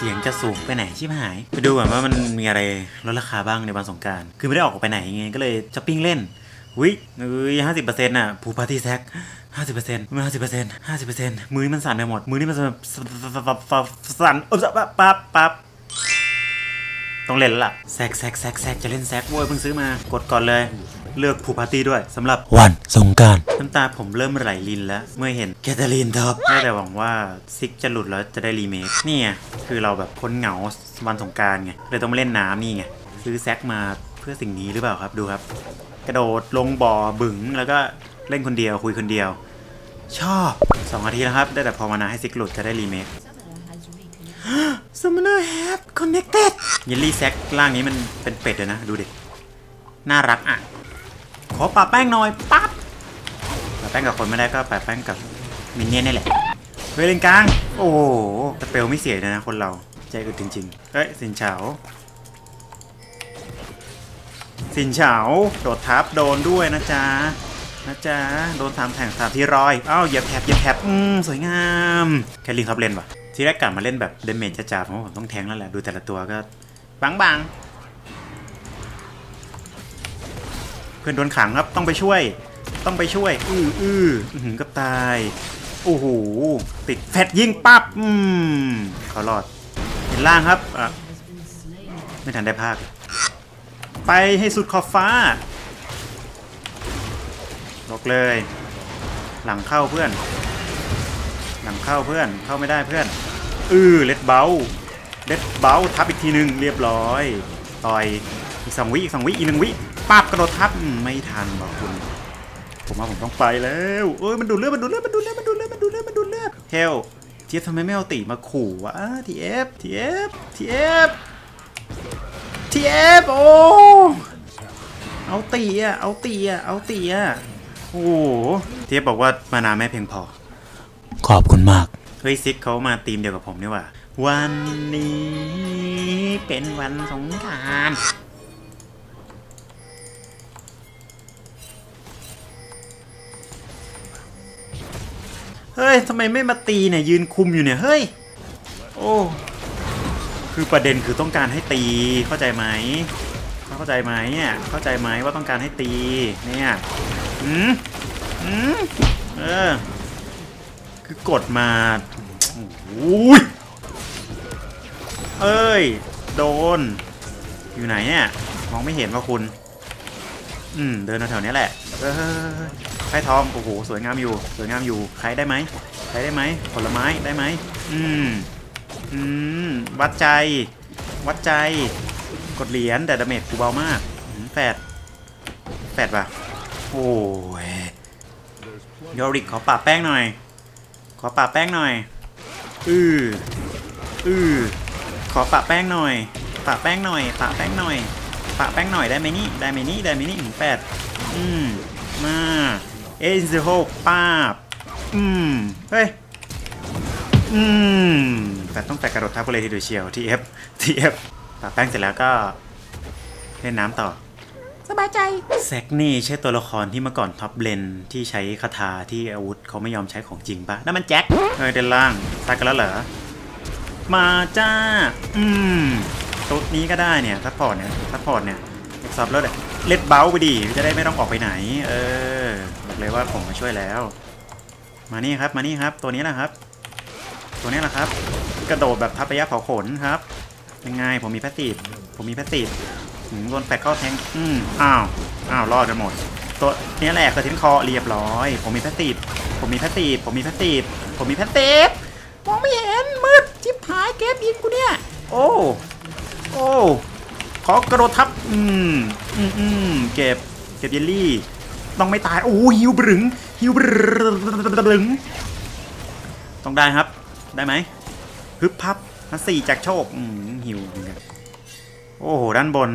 เสียงจะสูงไปไหนชิบหาย ไปดูก่อนว่ามันมีอะไรลดราคาบ้างในวันสงการคือไม่ได้ออกไปไหนไงก็เลยช้อปปิ้งเล่นวิเอ้ยห้าสิบเปอร์เซ็นต์อะผูปาร์ตี้แซกห้าสิบเปอร์เซ็นต์มันห้าสิบเปอร์เซ็นต์ห้าสิบเปอร์เซ็นต์มือนี่มันสั่นไปหมด มือนี่มันสั่นสั่นเออปั๊บปั๊บปั๊บต้องเล่นแล้วล่ะแซกแซกแซกแซกจะเล่นแซกโว้ยเพิ่งซื้อมากดก่อนเลย เลือกผูปาร์ตี้ด้วยสำหรับวันสงการน้ำตาผมเริ่มไหลลินแล้ว เมื่อเห็นแคทเธอรีนท็อปได้แต่หวังว่าซิกจะหลุดแล้วจะได้รีเมคนี่ไงคือเราแบบคนเหงาวันสงการไงเลยต้องมาเล่นน้ำนี่ไงซื้อแซกมาเพื่อสิ่งนี้หรือเปล่าครับดูครับ กระโดดลงบ่อบึ๋งแล้วก็เล่นคนเดียวคุยคนเดียว ชอบสองอาทิตย์แล้วครับ ได้แต่ภาวนาให้ซิกหลุดจะได้รีเมค Summoner have connected ยินลี่แซกล่างนี้มันเป็นเป็ดเลยนะ ดูดิ น่ารักอะ ขอปะแป้งหน่อยปั๊บปะแป้งกับคนไม่ได้ก็ปะแป้งกับมินเนี่ยนนี่แหละเฮ้ยเลนกลาง โอ้โหสเปลไม่เสียเลยนะคนเราใจอึดจริงๆเฮ้ยสินเฉาสินเฉาโดดทับโดนด้วยนะจ๊ะนะจ๊ะโดนทำแข่งสามที่รอยอ้าวเหยียบแถบเหยียบแถบอืมสวยงามแคลิงครับเล่นปะที่แรกกลับมาเล่นแบบเดเมจจ้าๆผมว่าผมต้องแทงแล้วแหละดูแต่ละตัวก็บังบังๆ พื่อนโดนขังครับต้องไปช่วย ต้องไปช่วย อื้ออื้อหือกับตาย โอ้โหติดแฟดยิงปั๊บอืมเขารอดเห็นล่างครับอะไม่ทันได้ภาคไปให้สุดขอบฟ้าบอกเลย หลังเข้าเพื่อน หลังเข้าเพื่อนเข้าไม่ได้เพื่อน อือเล็ดเบาเล็ดเบาทับอีกทีหนึ่งเรียบร้อย ต่อยอีกสองวิอีกสองวิอีกหนึ่งวิ ปั๊บกระโดดทับอืมไม่ทันบอกคุณ ผมว่าผมต้องไปแล้วเอ้ยมันดูดเลือดมันดูดเลือดมันดูดเลือดมันดูดเลือดมันดูดเลือดมันดูดเลือดเฮลทีเอฟทำไมไม่เอาตีมาขู่วะทีเอฟทีเอฟทีเอฟทีเอฟโอ้เอาตีอะเอาตีอะเอาตีอะโอ้โหทีเอฟบอกว่ามานาไม่เพียงพอ ขอบคุณมากเฮ้ยซิกเขามาทีมเดียวกับผมนี่หว่า วันนี้เป็นวันสงกราร เฮ้ยทำไมไม่มาตีเนี่ยยืนคุมอยู่เนี่ยเฮ้ยโอ้คือประเด็นคือต้องการให้ตีเข้าใจไหมเข้าใจไหมเนี่ยเข้าใจไหมว่าต้องการให้ตีเนี่ยอืมอืมเออคือกดมาโอ้ยเอ้ยโดน อยู่ไหนเนี่ยมองไม่เห็นว่าคุณ อืมเดินแถวๆนี้แหละเออ ไข่ทองโอ้โหสวยงามอยู่ สวยงามอยู่ใครได้ไหมใครได้ไหมผลไม้ได้ไหมอืมอืมวัดใจ วัดใจ กดเหรียญแต่ดาเมจกูเบามากแฟดแฟดป่ะโอ้ยยอริกขอปะแป้งหน่อย ขอปะแป้งหน่อยอืออือขอปะแป้งหน่อยปะแป้งหน่อยปะแป้งหน่อยปะแป้งหน่อยได้ไหมนี่ได้ไหมนี่ได้ไหมนี่ถึงแปดอืมมา เอ็นซิโฮป้าบอืม เฮ้ย อืม แต่ต้องแตะกระโดดทับกันเลยทีเดียวเชียว TF TF ปะแป้งเสร็จแล้วก็เล่นน้ำต่อ สบายใจแซกนี่ใช่ตัวละครที่เมื่อก่อนท็อปเลนที่ใช้คาถาที่อาวุธเขาไม่ยอมใช้ของจริงปะนั่นมันแจ็คเฮ้ยเดินล่างตายกันแล้วเหรอ มาจ้า อืมตัวนี้ก็ได้เนี่ยซัพพอร์ตเนี่ยซัพพอร์ตเนี่ยเอ็ก ซับแล้วเนี่ยเล็ดเบลไปดิจะได้ไม่ต้องออกไปไหน เออบอกเลยว่าผมมาช่วยแล้ว มานี่ครับมานี่ครับ ตัวนี้แหละครับ ตัวนี้แหละครับ กระโดดแบบทัพยะเผาขนครับยังไงผมมีแพสซีฟผมมีแพสซีฟหืมโดนแฟกเข้าแทงอืมอ้าวอ้าวรอดกันหมด ตัวเนี้ยแหละกระทิ้นคอเรียบร้อย ผมมีแพสซีฟผมมีแพสซีฟผมมีแพสซีฟผมมีแพสซีฟมองไม่เห็นมืดชิบหายเกมยิงกูเนี่ย โอ้โอ้ ขอกระโดดทับ อืมอืมอืมเก็บ เก็บเยลลี่ ต้องไม่ตาย โอ้ฮิวบรึงฮิวบรึง ต้องได้ครับ ได้ไหมฮึบพับนัสี่จากโชค อืมฮิวเหมือนกันโอ้โห ด้านบน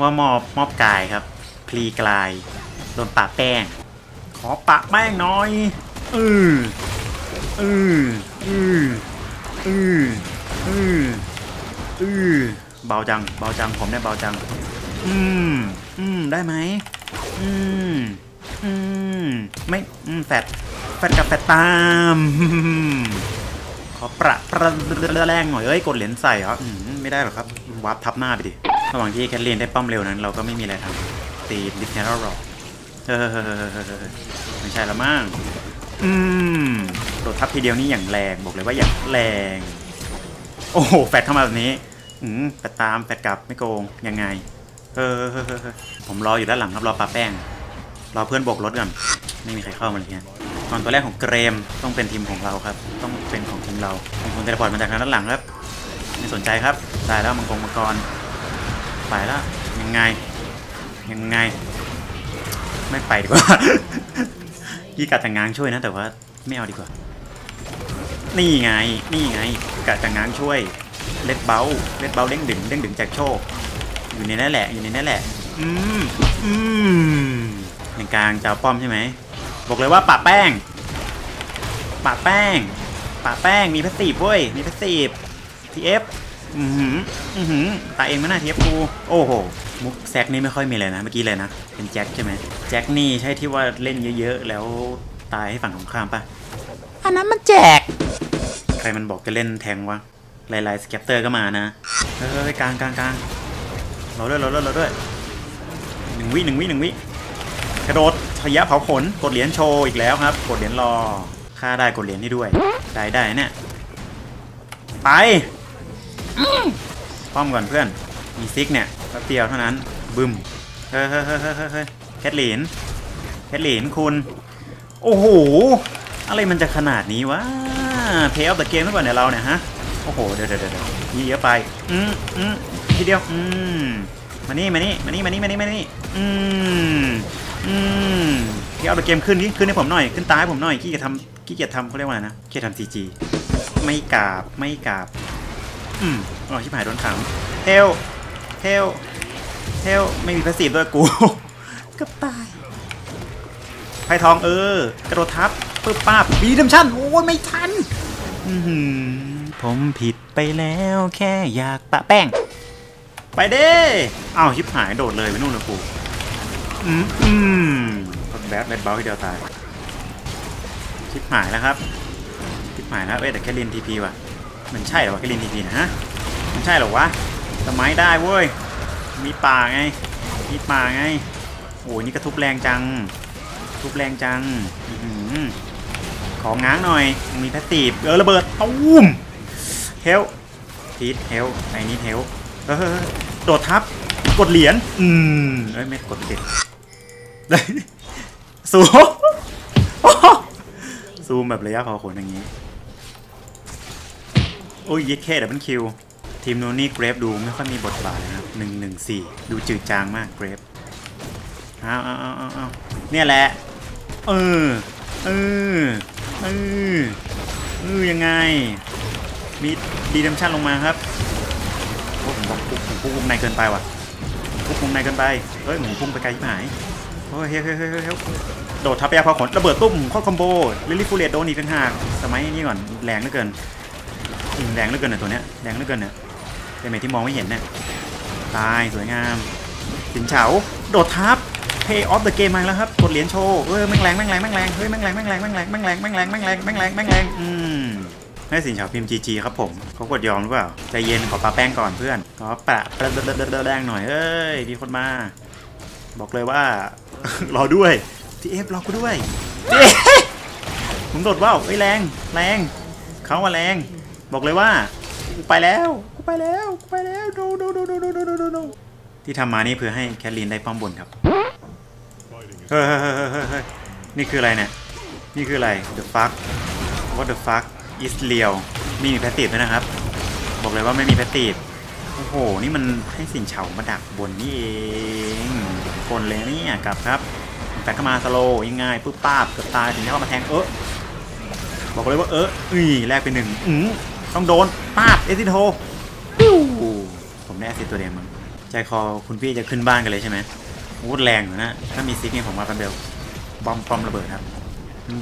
ว่ามอบมอบกายครับ พลีกลาย โดนปะแป้ง ขอปะแป้งน่อยอืออืออืออืออือ อือเบาจัง เบาจัง ผมได้เบาจัง อืม อืม ได้ไหม อืม อืม ไม่ อืม แฟดแฟดกับแฟดตาม ขอประประแรงหน่อยเอ้ย กดเหรียญใส่เหรออืมไม่ได้หรอกครับ วาร์ปทับหน้าไปดิ ระหว่างที่แคทเลนได้ป้อมเร็วนั้น เราก็ไม่มีอะไรทำตีดิฟเนอร์รอเออไม่ใช่ละมั้งอืมโดดทับทีเดียวนี่อย่างแรง บอกเลยว่าอย่างแรง โอ้โห แฟดเข้ามาแบบนี้ อืมแฟดตามแฟดกลับไม่โกงยังไงเออเออเออเออผมรออยู่ด้านหลังครับรอปลาแป้งรอเพื่อนโบกรถก่อนไม่มีใครเข้ามาเลยเนี่ยตอนตัวแรกของเกรมต้องเป็นทีมของเราครับ ต้องเป็นของทีมเราผมคงเทเลพอร์ตมาจากทางด้านหลังครับไม่สนใจครับตายแล้วมังกรมังกรไปแล้วยังไงยังไง ไม่ไปดีกว่าพี่กัดแต่งงานช่วยนะแต่ว่าไม่เอาดีกว่า นี่ไงนี่ไงกัดแต่งงานช่วย เล็ดเบาเล็ดเบาเด้งดึงเด้งดึงจากโชค อยู่ในนั่นแหละ อยู่ในนั่นแหละ อืมอืมอย่างกลางจะเอาป้อมใช่ไหม บอกเลยว่าปะแป้งปะแป้งปะแป้ง มีแพสซีฟเว้ย มีแพสซีฟทีเอฟอือหือ อือหือ ตายเองไม่น่าทีเอฟกู โอ้โห มุกแซกนี่ไม่ค่อยมีเลยนะ เมื่อกี้เลยนะ เป็นแจ็คใช่ไหม แจ็คนี่ใช่ที่ว่าเล่นเยอะๆ แล้วตายให้ฝั่งตรงข้ามปะอันนั้นมันแจก ใครมันบอกจะเล่นแทงวะ หลายๆสแกปเตอร์ก็มานะเฮ้ยกลางกลางกลางเราด้วยเราด้วยเราด้วยหนึ่งวิหนึ่งวิหนึ่งวิกระโดดทะยะเผาขนกดเหรียญโชว์อีกแล้วครับ กดเหรียญรอค่าได้กดเหรียญนี่ด้วย ได้ได้เนี่ยไปป้อมก่อนเพื่อน มีซิกเนี่ยแป๊บเดียวเท่านั้นบึมเฮ้ยเฮ้ยเฮ้ยเฮ้ยเฮ้ยแคทหลินแคทหลินคุณ โอ้โห อะไรมันจะขนาดนี้วะเพย์ออฟเดอะเกมหรือเปล่าเนี่ยเราเนี่ยฮะ โอ้โห เดี๋ยวเดี๋ยวเดี๋ยวนี่เยอะไป อืมอืมทีเดียว อืม มานี่ มานี่ มานี่ มานี่ มานี่ มานี่ อืม อืมพย์ออฟเดอะเกมขึ้นนี่ขึ้นให้ผมหน่อย ขึ้นตาให้ผมหน่อย ขี้เกียจทำขี้เกียจทำเขาเรียกว่าอะไรนะขี้เกียจทำซีจีไม่กราบ ไม่กราบ อืมอ๋อชิบหายโดนขังเฮลเฮลเฮลไม่มีพาสซีฟด้วยกูก็ตายไผ่ทองเออ กระโดดทับปึ๊บป้าบบีดัมชั่น โอ้ยไม่ทัน อื้อหือ ผมผิดไปแล้วแค่อยากปะแป้ง ไปเด้อ้าชิบหายโดดเลยไปนู่นเลยกูอืมอืมแบดแบดเบลให้เดียวตายชิบหายแล้วครับชิบหายแล้วเอ้แต่แค่ลินทีพีว่ะ มันใช่หรอวะแค่ลินทีพีนะฮะมันใช่หรอวะสมัยได้เว้ยมีป่าไงมีป่าไงโอ้ยนี่กระทุบแรงจัง ทุบแรงจังอื้อหือของง้างหน่อย มีแพสซีฟเออระเบิดตุ้ม เฮลพีทเฮลไอ้นี่เฮลเออโดดทับ กดเหรียญ อืมเอ้ยไม่กดติดซูมซูมแบบระยะพอขนอย่างนี้โอ้ยยิดแค่ดับเบิลคิวทีมโนนี่เกรฟดูไม่ค่อยมีบทบาทเลยนะครับหนึ่งหนึ่งสี่ดูจืดจางมากเกรฟเอาเอาเอาเอาเอาเนี่ยแหละ เออ เออ เออ เออ ยังไง มีดีดัมชั่นลงมาครับโอ้ผมบอกผมผมพุ่งวงในเกินไปว่ะพุ่งวงในเกินไปเฮ้ยผมพุ่งไปไกลที่หายโอ้ยเฮ้ยเฮ้ยเฮ้ยเฮ้ยเฮ้ยโดดทับไปยาพอขนระเบิดตุ้มข้อคอมโบลิลี่ฟูเรียโดนอีกต่างหากสมัยนี้ก่อนแรงเหลือเกินอืมแรงเหลือเกินเนี่ยตัวเนี้ยแรงเหลือเกินเนี่ยเป็นเมทที่มองไม่เห็นเนี่ยตายสวยงามสินเฉาโดดทับ Pay off the game มาแล้วครับกดเหรียญโชว์เฮ้ยแม่งแรงแม่งแรงแม่งแรงเฮ้ยแม่งแรงแม่งแรงแม่งแรงแม่งแรงแม่งแรงแม่งแรงแม่งแรงแม่งแรงอืม ให้สินเฉาพิมพ์ GG ครับผมเขากดยอมหรือเปล่าใจเย็นขอปาแป้งก่อนเพื่อนขอปะประแดงหน่อยเอ้ยมีคนมา บอกเลยว่ารอด้วย TF รอกูด้วยผมโดดว่าวเฮ้แรงแรงเขามาแรง บอกเลยว่ากูไปแล้วกูไปแล้วกูไปแล้วโดโดโดโดโดโดโดโดที่ทำมานี่เพื่อให้แคทลีนได้ป้อมบนครับเฮ้ยเฮ้ยเฮ้ยเฮ้ยเฮ้ยเฮ้ยนี่คืออะไรเนี่ยนี่คืออะไร the fuck what the fuck is real ไม่มีแพสซีฟด้วยนะครับ บอกเลยว่าไม่มีแพสซีฟโอ้โห นี่มันให้สินเฉามาดักบนนี่เองคนเลยเนี่ยกลับครับแฟกเข้ามาสโลว์ยังไงปุ๊บป้าบเกือบตายสินเฉามาแทงเออบอกเลยว่าเอออุ้ยแลกไปหนึ่งอืมต้องโดนป้าบเอซิโทปิ้วผมได้แอซิตัวเดียวมั้งใจคอคุณพี่จะขึ้นบ้านกันเลยใช่ไหมวูดแรงอยู่นะ ถ้ามีซิกเนี่ยผมมาแป๊บเดียวบอมปอมระเบิดครับ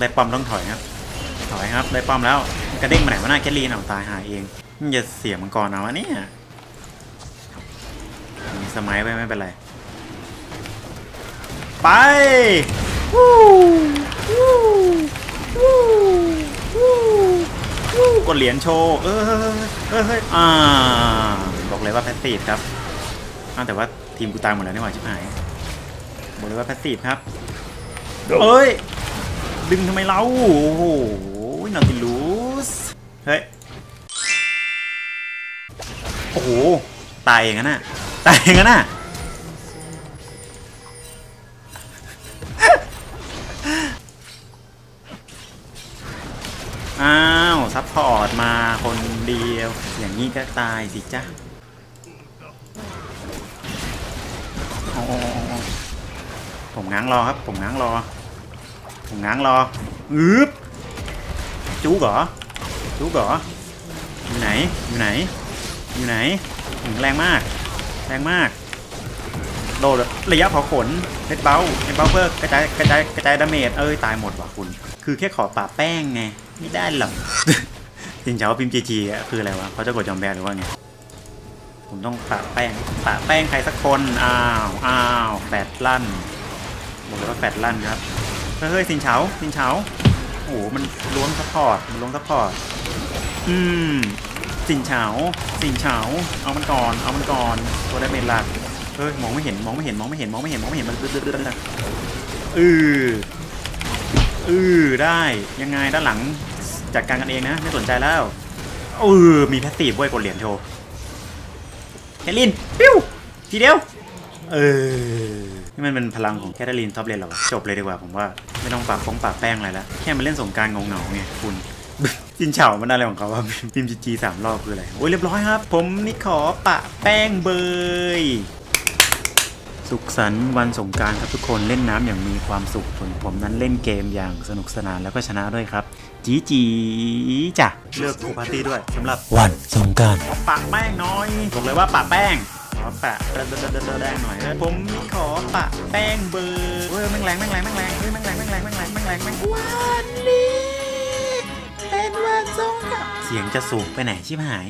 ได้ปอมต้องถอยครับ ถอยครับ ได้ป้อมแล้วกระเด้งมาไหนวะหน้าแคลรีนเอาตายหาเองมันจะเสียมังกรเอาวะเนี่ยมีสมัยไว้ไม่เป็นไร ไปวู้วู้วู้วู้วู้กดเหรียญโชว์เออเฮ้ยเฮ้ยอ่าบอกเลยว่าแพสซีฟครับอแต่ว่าทีมกูตายหมดแล้วนี่หว่าชิบหายบอกเลยว่าแพสซีฟครับเอ้ยดึงทำไมเราโอ้โห นอติลูส เฮ้ย โอ้โห ตายอย่างนั้นน่ะ ตายอย่างนั้นน่ะ อ้าว ซัพพอร์ตมาคนเดียว อย่างนี้ก็ตายสิจ้ะโอ้ผมง้างรอครับ ผมง้างรอ ผมง้างรอ อึ๊บ จูเหรอจูเหรออยู่ไหนอยู่ไหนอยู่ไหนอืมแรงมาก แรงมากโดดระยะเผาขนเฮดเบลเฮดเบลเพื่อกระจายกระจายกระจายดาเมจเอ้ยตายหมดว่ะคุณ คือแค่ขอปะแป้งไงไม่ได้หรอกจริงเช้าพิมพ์จีจีอะคืออะไรวะเขาจะกดยอมแบนหรือว่าไงผมต้องปะแป้งปะแป้งใครสักคนอ้าวอ้าวแฟดลั่นบอกเลยว่าแฟดลั่นครับเฮ้ยเฮ้ยสินเฉาสินเฉาโอ้โหมันล้วงซัพพอร์ตมันล้วงซัพพอร์ตอืมสินเฉาสินเฉาเอามันก่อนเอามันก่อนตัวได้เมจหลักเฮ้ยมองไม่เห็นมองไม่เห็นมองไม่เห็นมองไม่เห็นมองไม่เห็นมันเดือดเดือดเดือดอืออือได้ยังไงด้านหลังจัดการกันเองนะไม่สนใจแล้วเออมีแพสซีฟเว้ยกดเหรียญโชว์แคทลินปิ้วทีเดียวเออ นี่มันเป็นพลังของแคทลินท็อปเลนเหรอวะจบเลยดีกว่าผมว่าไม่ต้องปากฟงปากแป้งอะไรแล้วแค่มาเล่นสงกรารเงาๆไงคุณจินเฉามันอะไรของเขาว่าพิมพ์จีจีสามรอบคืออะไรโอ้ยเรียบร้อยครับ ผมนี่ขอปะแป้งเบยสุขสันต์วันสงกรารครับทุกคนเล่นน้ำอย่างมีความสุขส่วนผมนั้นเล่นเกมอย่างสนุกสนานแล้วก็ชนะด้วยครับ จีจีจ้ะเลือกคูปาร์ตี้ด้วยสำหรับวันสงกรารขอปะแป้งหน้อยบอกเลยว่าปะแป้ง ขอปะแดงๆหน่อยผมขอปะแป้งเบอร์เฮ้ยแม่งแรงแม่งแรงแม่งแรงเฮ้ยแม่งแรงแม่งแรงแม่งแรงแม่งแรงแม่งวันนี้เป็นวันสงกรารเสียงจะสูงไปไหนชิบหาย